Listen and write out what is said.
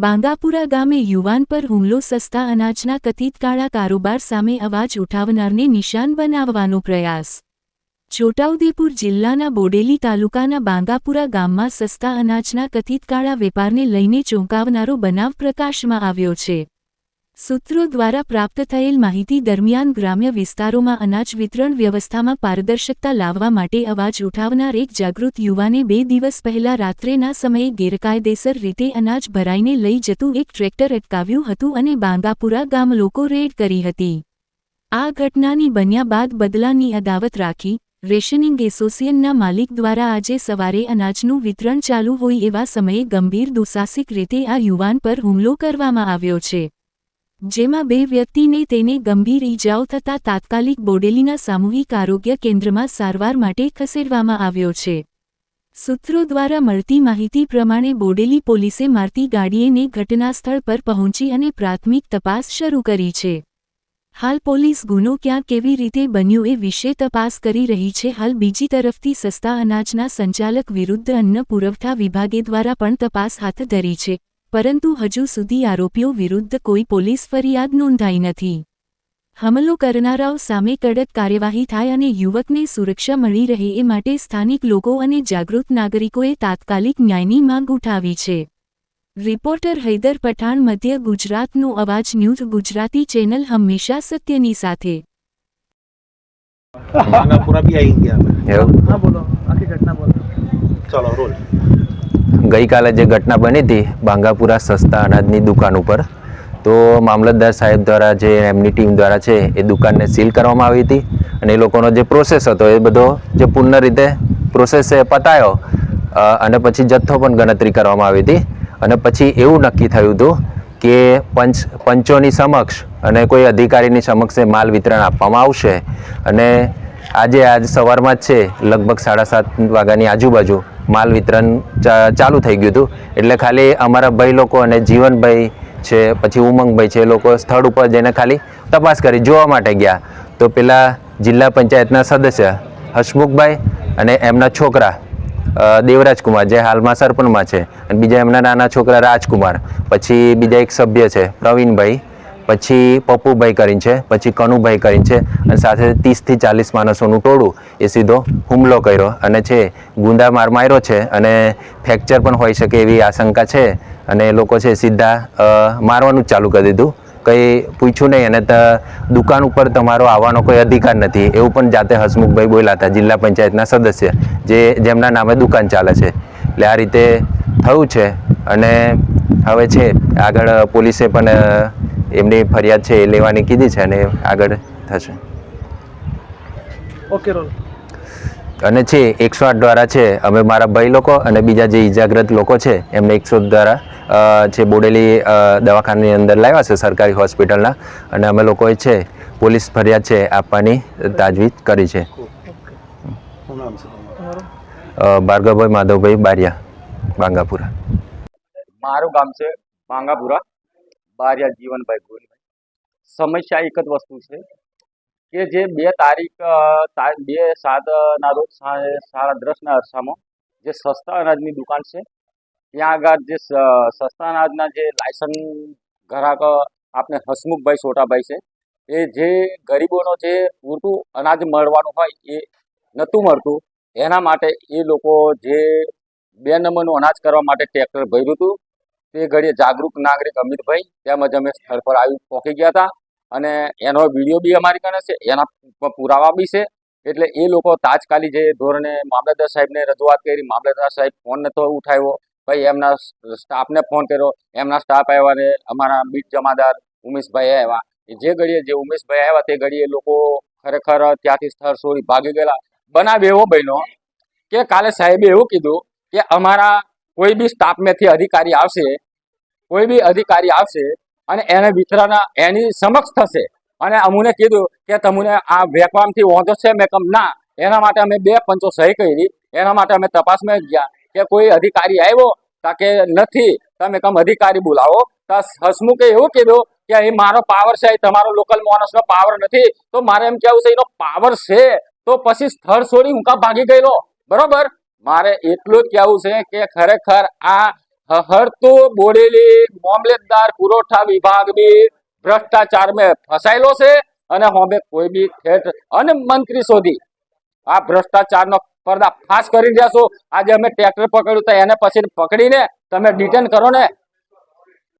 બાંગાપુરા ગામે યુવાન પર હુમલો, સસ્તા અનાજના કથિત કાળા કારોબાર સામે અવાજ ઉઠાવનારને નિશાન બનાવવાનો પ્રયાસ. છોટાઉદેપુર જિલ્લાના બોડેલી તાલુકાના બાંગાપુરા ગામમાં સસ્તા અનાજના કથિત કાળા વેપારને લઈને ચોંકાવનારો બનાવ પ્રકાશમાં આવ્યો છે. સૂત્રો દ્વારા પ્રાપ્ત થયેલ માહિતી દરમિયાન ગ્રામ્ય વિસ્તારોમાં અનાજ વિતરણ વ્યવસ્થામાં પારદર્શકતા લાવવા માટે અવાજ ઉઠાવનાર એક જાગૃત યુવાને બે દિવસ પહેલા રાત્રેના સમયે ગેરકાયદેસર રીતે અનાજ ભરાઈને લઈ જતું એક ટ્રેક્ટર અટકાવ્યું હતું અને બાંગાપુરા ગામ લોકો રેડ કરી હતી. આ ઘટનાની બન્યા બાદ બદલાની અદાવત રાખી, રેશનિંગ એસોસિએશનના માલિક દ્વારા આજે સવારે અનાજનું વિતરણ ચાલુ હોય એવા સમયે ગંભીર દુસાહસિક રીતે આ યુવાન પર હુમલો કરવામાં આવ્યો છે. જેમાં બે વ્યક્તિને તેને ગંભીર ઈજાઓ થતાં તાત્કાલિક બોડેલીના સામૂહિક આરોગ્ય કેન્દ્રમાં સારવાર માટે ખસેડવામાં આવ્યો છે. સૂત્રો દ્વારા મળતી માહિતી પ્રમાણે બોડેલી પોલીસે મારતી ગાડીએને ઘટનાસ્થળ પર પહોંચી અને પ્રાથમિક તપાસ શરૂ કરી છે. હાલ પોલીસ ગુનો ક્યાં કેવી રીતે બન્યો એ વિશે તપાસ કરી રહી છે. હાલ બીજી તરફથી સસ્તા અનાજના સંચાલક વિરુદ્ધ અન્ન પુરવઠા વિભાગે દ્વારા પણ તપાસ હાથ ધરી છે. પરંતુ હજુ સુધી આરોપીઓ વિરુદ્ધ કોઈ પોલીસ ફરિયાદ નોંધાઈ નથી. હમલો કરનારાઓ સામે કડક કાર્યવાહી થાય અને યુવકને સુરક્ષા મળી રહે એ માટે સ્થાનિક લોકો અને જાગૃત નાગરિકોએ તાત્કાલિક ન્યાયની માંગ ઉઠાવી છે. રિપોર્ટર હૈદર પઠાણ મધ્ય ગુજરાતનો અવાજ ન્યૂઝ ગુજરાતી ચેનલ હંમેશા સત્યની સાથે. પૂરા બી આવી ગયા. અમે એવું? હા બોલો. આખી ઘટના બોલો. ચલો રોલ ગઈકાલે જે ઘટના બની હતી, બાંગાપુરા સસ્તા અનાજની દુકાન ઉપર, તો મામલતદાર સાહેબ દ્વારા જે એમની ટીમ દ્વારા છે, એ દુકાનને સીલ કરવામાં આવી હતી. અને એ લોકોનો જે પ્રોસેસ હતો, એ બધો જે પૂર્ણ રીતે પ્રોસેસ એ પતાયો. અને પછી જથ્થો પણ ગણતરી કરવામાં આવી હતી. અને પછી એવું નક્કી થયું હતું કે પંચ, પંચોની સમક્ષ અને કોઈ અધિકારીની સમક્ષ એ માલ વિતરણ આપવામાં આવશે. અને આજે આજ સવારમાં જ છે, લગભગ સાડા સાત વાગ્યાની આજુબાજુ માલ વિતરણ ચાલુ થઈ ગયું હતું. એટલે ખાલી અમારા ભાઈ લોકો અને જીવનભાઈ છે, પછી ઉમંગભાઈ છે એ લોકો સ્થળ ઉપર જઈને ખાલી તપાસ કરી જોવા માટે ગયા. તો પેલા જિલ્લા પંચાયતના સદસ્ય હસમુખભાઈ અને એમના છોકરા દેવરાજકુમાર જે હાલમાં સરપંચમાં છે, અને બીજા એમના નાના છોકરા રાજકુમાર, પછી બીજા એક સભ્ય છે પ્રવીણભાઈ પછી પપ્પુભાઈ કરીને છે, પછી કનુભાઈ કરીને છે, અને સાથે ત્રીસથી ચાલીસ માણસોનું ટોળું. એ સીધો હુમલો કર્યો અને છે ગુંદા માર માર્યો છે અને ફ્રેક્ચર પણ હોઈ શકે એવી આશંકા છે. અને એ લોકો છે સીધા મારવાનું ચાલુ કરી દીધું. કંઈ પૂછ્યું નહીં અને દુકાન ઉપર તમારો આવવાનો કોઈ અધિકાર નથી. એવું પણ જાતે હસમુખભાઈ બોલ્યા હતા, જિલ્લા પંચાયતના સદસ્ય, જે જેમના નામે દુકાન ચાલે છે. એટલે આ રીતે થયું છે. અને હવે છે, આગળ પોલીસે પણ એમની ફરિયાદ છે એ લેવાની કીધી છે અને આગળ થશે. ઓકે રોલ અને છે એકસો આઠ દ્વારા છે અમે મારા ભાઈ લોકો અને બીજા જે ઇજાગ્રત લોકો છે એમને એકસો દ્વારા છે બોડેલી દવાખાની દવાખાનાની અંદર લાવ્યા છે સરકારી હોસ્પિટલના. અને અમે લોકોએ છે પોલીસ ફરિયાદ છે આપવાની તાજવીજ કરી છે. ભાર્ગવભાઈ માધવભાઈ બારિયા બાંગાપુરા. મારું ગામ છે માંગાપુરા બારિયા જીવનભાઈ ગોહિલભાઈ સમસ્યા એક જ વસ્તુ છે કે જે બે તારીખ બે સાત ના રોજ સાડા દસના અરસામાં જે સસ્તા અનાજની દુકાન છે, ત્યાં આગળ જે સસ્તા અનાજના જે લાયસન્સ ગ્રાહક આપણે હસમુખભાઈ સોટાભાઈ છે, એ જે ગરીબોનો જે પૂરતું અનાજ મળવાનું હોય એ નહોતું મળતું, એના માટે એ લોકો જે બે નંબરનું અનાજ કરવા માટે ટ્રેક્ટર ભર્યું હતું તે ઘડીએ જાગૃત નાગરિક અમિતભાઈ તેમજ અમે સ્થળ પર આવી પહોંચી ગયા હતા. અને એનો વીડિયો બી અમારી કને છે, એના પુરાવા બી છે. એટલે એ લોકો તાજકાલી જે ધોરણે મામલતદાર સાહેબને રજૂઆત કરી, મામલતદાર સાહેબ ફોન નતો ઉઠાવ્યો. ભાઈ, એમના સ્ટાફને ફોન કર્યો. એમના સ્ટાફ આવ્યા ને અમારા બીટ જમાદાર ઉમેશભાઈ આવ્યા. જે ઘડીએ જે ઉમેશભાઈ આવ્યા તે ઘડીએ લોકો ખરેખર ત્યાંથી સ્થળ છોડી ભાગી ગયેલા. બનાવ એવો બન્યો કે કાલે સાહેબે એવું કીધું કે અમારા કોઈ બી સ્ટાફમાંથી અધિકારી આવશે, કોઈ બી અધિકારી આવશે અને એને વિતરાના એની સમક્ષ થશે. અને અમુને કીધું કે તમને આ વેકવામથી વાંધો છે મેં કમ ના. એના માટે અમે બે પંચો સહી કરી. એના માટે અમે તપાસમાં ગયા કે કોઈ અધિકારી આવ્યો તાકે નથી તમે કમ અધિકારી બોલાવો. હસમુખે એવું કીધું કે એ મારો પાવર છે તમારો લોકલ માણસનો પાવર નથી. તો મારે એમ કેવું છે, એનો પાવર છે. તો પછી સ્થળ છોડી હું કા ભાગી ગયેલો. બરોબર? મારે એટલું જ કહેવું છે કે ખરેખર આ હરતું બોડેલી મામલતદાર પુરવઠા વિભાગ બી ભ્રષ્ટાચાર મેં ફસાયેલો છે અને હવે કોઈ બી ઠેઠ અને મંત્રી સુધી આ ભ્રષ્ટાચારનો પર્દા ફાશ કરી દેશો આજે અમે ટ્રેક્ટર પકડ્યું તો એને પછી પકડીને તમે ડિટેન કરો ને.